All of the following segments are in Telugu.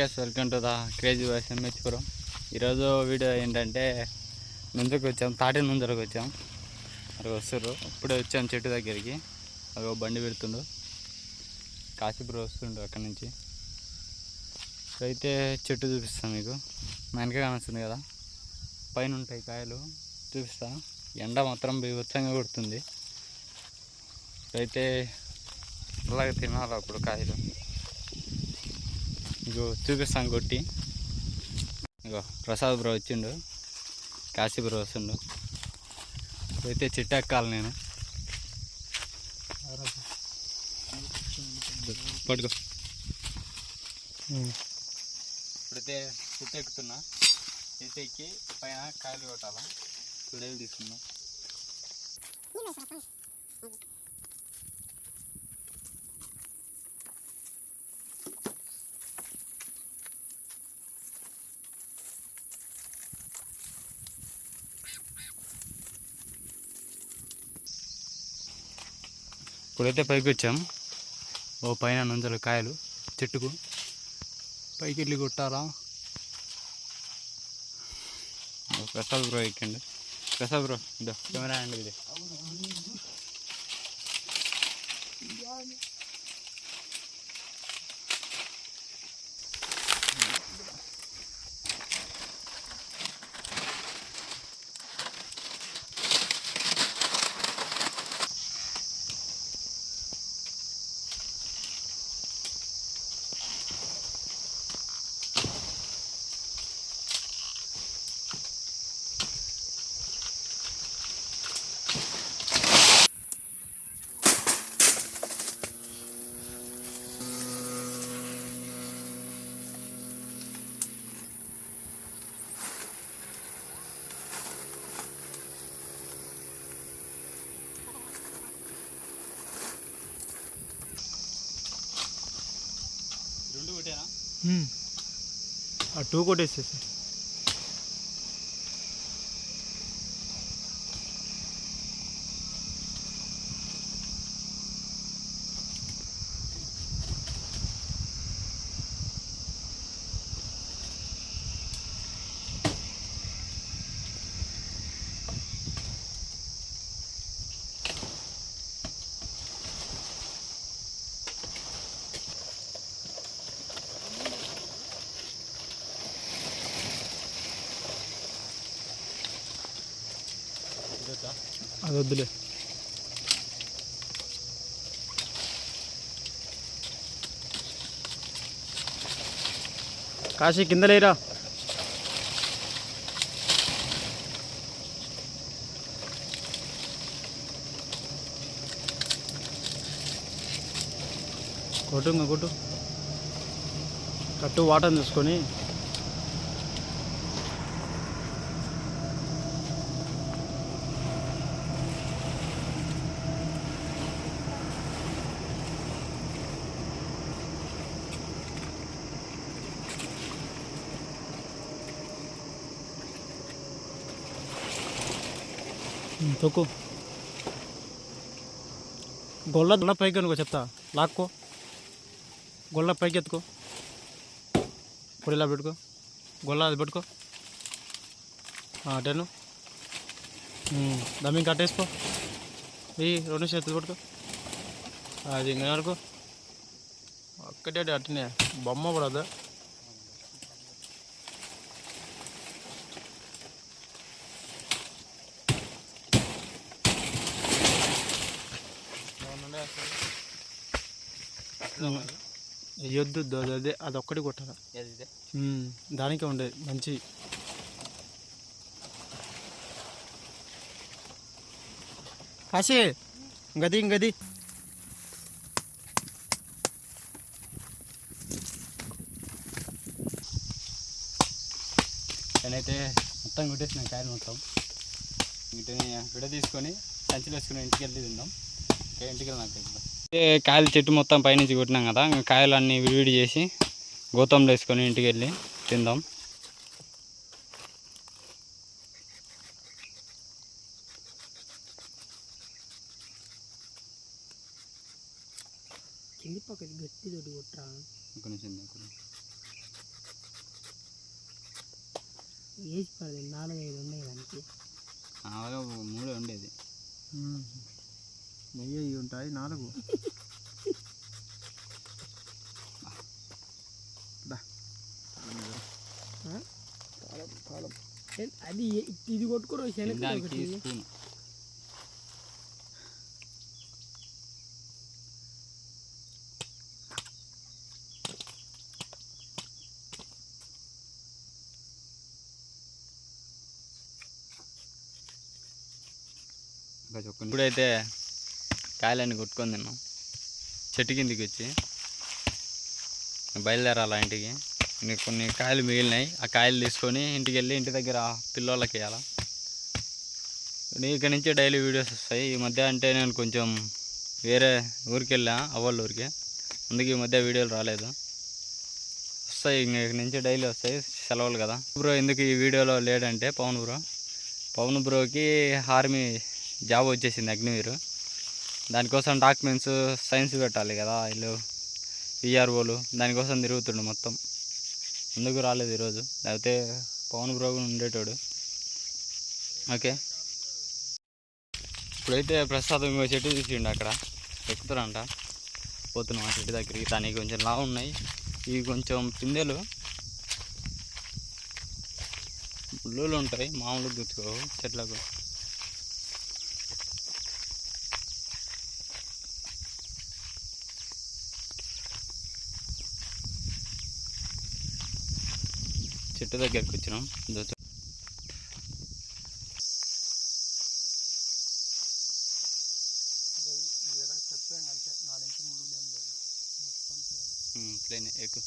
Yes welcome to the crazy voice ఎంహెచ్పురం ఈరోజు వీడియో ఏంటంటే ముందుకు వచ్చాం తాటి ముందరకు వచ్చాం. అది వస్తారు ఇప్పుడే వచ్చాం చెట్టు దగ్గరికి. అది బండి పెడుతుండు. కాశీపురం వస్తుండు అక్కడి నుంచి. అయితే చెట్టు చూపిస్తాను మీకు. మా వెనక కానొస్తుంది కదా. పైన ఉంటాయి కాయలు. చూపిస్తా. ఎండ మాత్రం బీభత్సంగా కొడుతుంది. అయితే అలాగే తినాలి అప్పుడు కాయలు. ఇగో చూపిస్తాను కొట్టి. ఇగో ప్రసాద్ బ్రో వచ్చిండు. కాశీ బ్రో వస్తుండు. అయితే చెట్టు ఎక్కాలి నేను. పట్టుకో. ఇప్పుడైతే చెట్టు ఎక్కుతున్నా. చెట్టు ఎక్కి పైన కాయలు కొట్టాలా. చుడేలు తీసుకున్నా ఇప్పుడైతే పైకి వచ్చాం ఓ పైన నుంజలు కాయలు చెట్టుకు. పైకి వెళ్ళి కొట్టాలా ప్రసాద్ బ్రో ఎక్కండి. ప్రసాద్ బ్రో ఇదో కెమెరా అండి టూ కొట్టేసేసి అది వద్దులే. కాశీ కింద లేరా? కొట్టు ఇంకా కొట్టు. కట్టు వాటర్ తీసుకొని తొక్కు. గొల్ల గొల్ల పైకి అనుకో చెప్తా. లాక్కో. గొల్ల పైకి ఎత్తుకో. ఇప్పుడు ఇలా పెట్టుకో. గొల్ల అది పెట్టుకో. అటెను దమ్మి కట్టేసుకో ఈ రెండు చేతులు పెట్టుకో. అది ఇంకా అనుకో ఒక్కటే అట్టనే బొమ్మ పడదా వేయొద్దు ద- అదే అది ఒక్కటి కొట్టాలి? దానికే ఉండేది మంచి. కాశీ గది గది. నేనైతే మొత్తం కొట్టేసిన కాయలు మొత్తం. వీటిని విడ తీసుకొని సంచిలో వేసుకుని ఇంటికి వెళ్ళి తిందాం. ఇంటికి వెళ్ళి నాకు కాయలు చెట్టు మొత్తం పైనుంచి కొట్టినాం కదా. ఇంకా కాయలు అన్నీ విడివిడి చేసి గోతంలో వేసుకొని ఇంటికి వెళ్ళి తిందాం. కింది పక్కకి గట్టి కొట్టరా ఒక నిమిషం, పడదు నాలుగు ఐదు ఉన్నాయి దానికి. మూడే ఉండేది. నెయ్యి అవి ఉంటాయి నాలుగు. అది ఇది కొట్టుకోరు శనగ ఇప్పుడైతే కాయలన్నీ కొట్టుకొని తిన్నాం. చెట్టు కిందికి వచ్చి బయలుదేరాలి ఇంటికి. కొన్ని కాయలు మిగిలినాయి. ఆ కాయలు తీసుకొని ఇంటికి వెళ్ళి ఇంటి దగ్గర పిల్లోళ్ళకి వేయాలి ఇక్కడ నుంచి డైలీ వీడియోస్ వస్తాయి. ఈ మధ్య అంటే నేను కొంచెం వేరే ఊరికి వెళ్ళా అవ్వాళ్ళ ఊరికి. అందుకే ఈ మధ్య వీడియోలు రాలేదు. వస్తాయి ఇంక ఇక్కడ నుంచి డైలీ వస్తాయి. సెలవులు కదా. బ్రో ఎందుకు ఈ వీడియోలో లేడంటే పవన్ బ్రో. పవన్ బ్రోకి ఆర్మీ జాబ్ వచ్చేసింది అగ్నివీరు. దానికోసం డాక్యుమెంట్స్ సైన్స్ పెట్టాలి కదా వీళ్ళు విఆర్ఓలు దానికోసం తిరుగుతుండు మొత్తం. ముందుకు రాలేదు ఈరోజు? లేకపోతే పవన్ బ్రో ఉండేటోడు. ఓకే. ఇప్పుడైతే ప్రసాదం ఇంకో చెట్టు తీసిండు అక్కడ. ఎక్కుతారంట. పోతున్నాం ఆ చెట్టు దగ్గరికి. దానికి కొంచెం లా ఉన్నాయి. ఇవి కొంచెం పిందెలు. ముళ్ళులు ఉంటాయి. మామూలుగా గుర్తుకోవు. చెట్లకు. చెట్టు దగ్గరికి వచ్చినాం. ప్లేన్ ఎక్కు.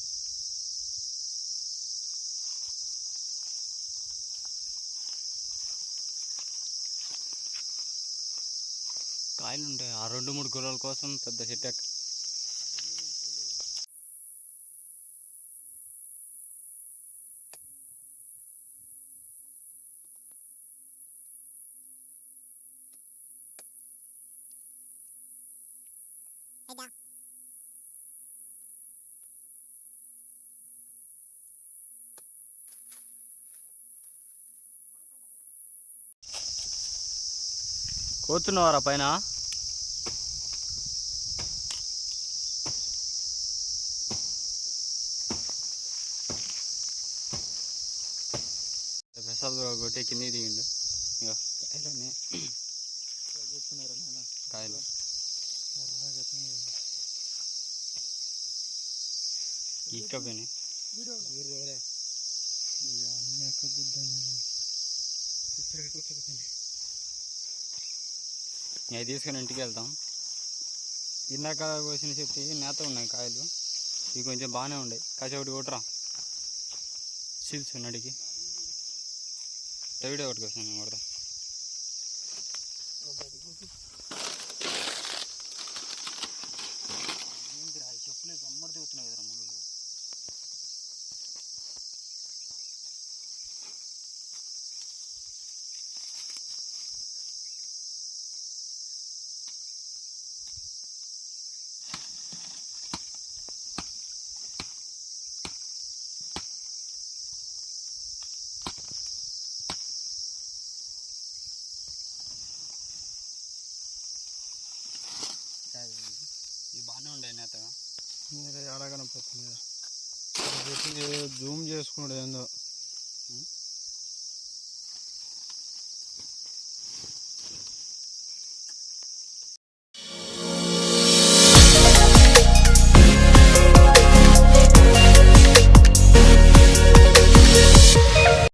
కాయలు ఉంటాయి ఆ రెండు మూడు కూరల కోసం పెద్ద చెట్టు ఎక్క కోతున్నావారా పైన? ప్రసాద్ కొట్టే కింద దిగిండు. ఇగో కాయలన్నీ. కాయలు. ఈకపోయినాయి అవి తీసుకొని ఇంటికి వెళ్తాం. ఇందాక కోసిన చెప్తే నేత ఉన్నాయి కాయలు. ఇవి కొంచెం బాగానే ఉన్నాయి కాసేపు ఒకటి కొట్టరా. సీల్స్ ఉన్నడికి తవిడే ఒకటి కోసం నేను మీరు ఎడగనపోతుంది జూమ్ చేసుకున్నాడు ఏందో ఉం?